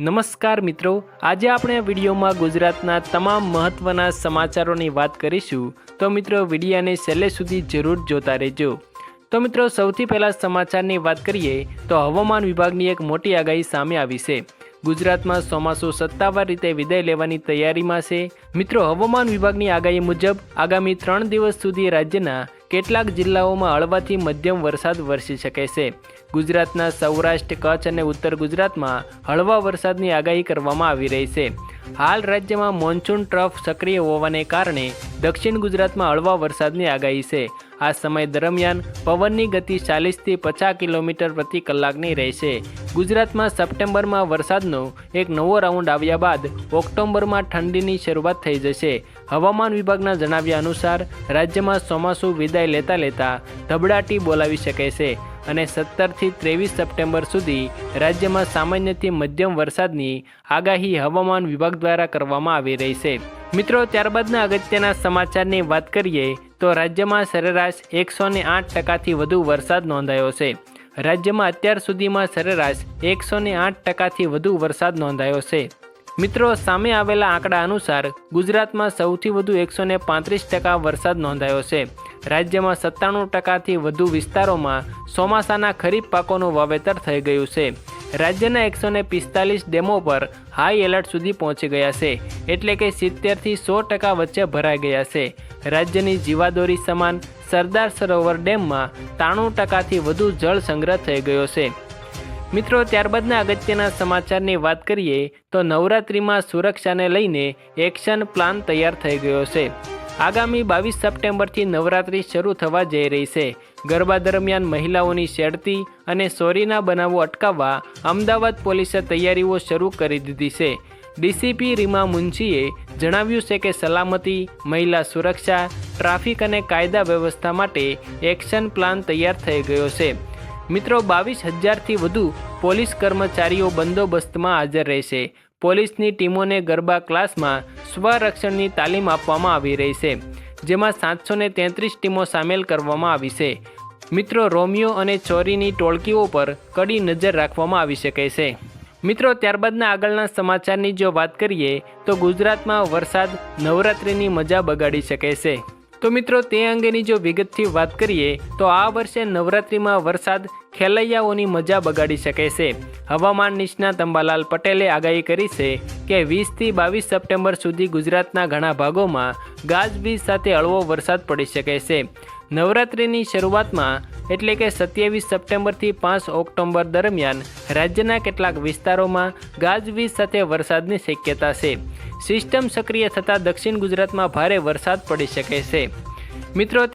નમસ્કાર મિત્રો, આજે આપણે આ વિડીયોમાં ગુજરાતના તમામ મહત્ત્વના સમાચારોની વાત કરીશું. તો મિત્રો, વિડીયાને છેલ્લે સુધી જરૂર જોતા રહેજો. તો મિત્રો, સૌથી પહેલાં સમાચારની વાત કરીએ, તો હવામાન વિભાગની એક મોટી આગાહી સામે આવી છે. ગુજરાતમાં ચોમાસું સત્તાવાર રીતે વિદાય લેવાની તૈયારીમાં છે. મિત્રો, હવામાન વિભાગની આગાહી મુજબ આગામી ત્રણ દિવસ સુધી રાજ્યના કેટલાક જિલ્લાઓમાં હળવાથી મધ્યમ વરસાદ વરસી શકે છે. ગુજરાતના સૌરાષ્ટ્ર, કચ્છ અને ઉત્તર ગુજરાતમાં હળવા વરસાદની આગાહી કરવામાં આવી રહી છે. હાલ રાજ્યમાં મોન્સૂન ટ્રફ સક્રિય હોવાને કારણે દક્ષિણ ગુજરાતમાં હળવા વરસાદની આગાહી છે. આ સમય દરમિયાન પવનની ગતિ ચાલીસથી પચાસ કિલોમીટર પ્રતિ કલાકની રહેશે. ગુજરાતમાં સપ્ટેમ્બરમાં વરસાદનો એક નવો રાઉન્ડ આવ્યા બાદ ઓક્ટોબરમાં ઠંડીની શરૂઆત થઈ જશે. હવામાન વિભાગના જણાવ્યા અનુસાર, રાજ્યમાં ચોમાસું વિદાય લેતા લેતા ધબડાટી બોલાવી શકે છે અને સત્તરથી ત્રેવીસ સપ્ટેમ્બર સુધી રાજ્યમાં સામાન્યથી મધ્યમ વરસાદની આગાહી હવામાન વિભાગ દ્વારા કરવામાં આવી રહી છે. મિત્રો, ત્યારબાદના અગત્યના સમાચારની વાત કરીએ તો રાજ્યમાં સરેરાશ એકસો ને આઠ ટકાથી વધુ વરસાદ નોંધાયો છે. રાજ્યમાં અત્યાર સુધીમાં સરેરાશ એકસો ને આઠ ટકાથી વધુ વરસાદ નોંધાયો છે. મિત્રો, સામે આવેલા આંકડા અનુસાર ગુજરાતમાં સૌથી વધુ એકસો ને પાંત્રીસ ટકા વરસાદ નોંધાયો છે. રાજ્યમાં સત્તાણું ટકાથી વધુ વિસ્તારોમાં ચોમાસાના ખરીફ પાકોનું વાવેતર થઈ ગયું છે. રાજ્યના એકસો ને પિસ્તાલીસ ડેમો પર હાઈ એલર્ટ સુધી પહોંચી ગયા છે. એટલે કે સિત્તેરથી સો ટકા વચ્ચે ભરાઈ ગયા છે. રાજ્યની જીવાદોરી સમાન સરદાર સરોવર ડેમમાં ત્રાણું ટકાથી વધુ જળ સંગ્રહ થઈ ગયો છે. મિત્રો, ત્યારબાદના અગત્યના સમાચારની વાત કરીએ, તો નવરાત્રિમાં સુરક્ષાને લઈને એક્શન પ્લાન તૈયાર થઈ ગયો છે. આગામી બાવીસ સપ્ટેમ્બરથી નવરાત્રિ શરૂ થવા જઈ રહી છે. ગરબા દરમિયાન મહિલાઓની શેડતી અને સોરીના બનાવો અટકાવવા અમદાવાદ પોલીસે તૈયારીઓ શરૂ કરી દીધી છે. ડીસીપી રીમા મુનશીએ જણાવ્યું છે કે સલામતી, મહિલા સુરક્ષા, ટ્રાફિક અને કાયદા વ્યવસ્થા માટે એક્શન પ્લાન તૈયાર થઈ ગયો છે. મિત્રો, બાવીસ હજારથી વધુ પોલીસ કર્મચારીઓ બંદોબસ્તમાં હાજર રહેશે. પોલીસની ટીમોને ગરબા ક્લાસમાં સ્વરક્ષણની તાલીમ આપવામાં આવી રહી છે. જેમાં સાતસો ને તેત્રીસ ટીમો સામેલ કરવામાં આવી છે. મિત્રો, રોમિયો અને ચોરીની ટોળકીઓ પર કડી નજર રાખવામાં આવી શકે છે. મિત્રો, ત્યારબાદના આગળના સમાચારની જો વાત કરીએ, તો ગુજરાતમાં વરસાદ, નવરાત્રિની મજા બગાડી શકે છે. તો મિત્રો, તે અંગેની જો વિગતથી વાત કરીએ, તો આ વર્ષે નવરાત્રિમાં વરસાદ ખેલૈયાઓની મજા બગાડી શકે છે. હવામાન નિષ્ણાત અંબાલાલ પટેલે આગાહી કરી છે કે વીસથી બાવીસ સપ્ટેમ્બર સુધી ગુજરાતના ઘણા ભાગોમાં ગાજવીજ સાથે હળવો વરસાદ પડી શકે છે. નવરાત્રિની શરૂઆતમાં, એટલે કે સત્યાવીસ સપ્ટેમ્બરથી પાંચ ઓક્ટોબર દરમિયાન, રાજ્યના કેટલાક વિસ્તારોમાં ગાજવીજ સાથે વરસાદની શક્યતા છે. સિસ્ટમ સક્રિય થતાં દક્ષિણ ગુજરાતમાં ભારે વરસાદ પડી શકે છે. મિત્રો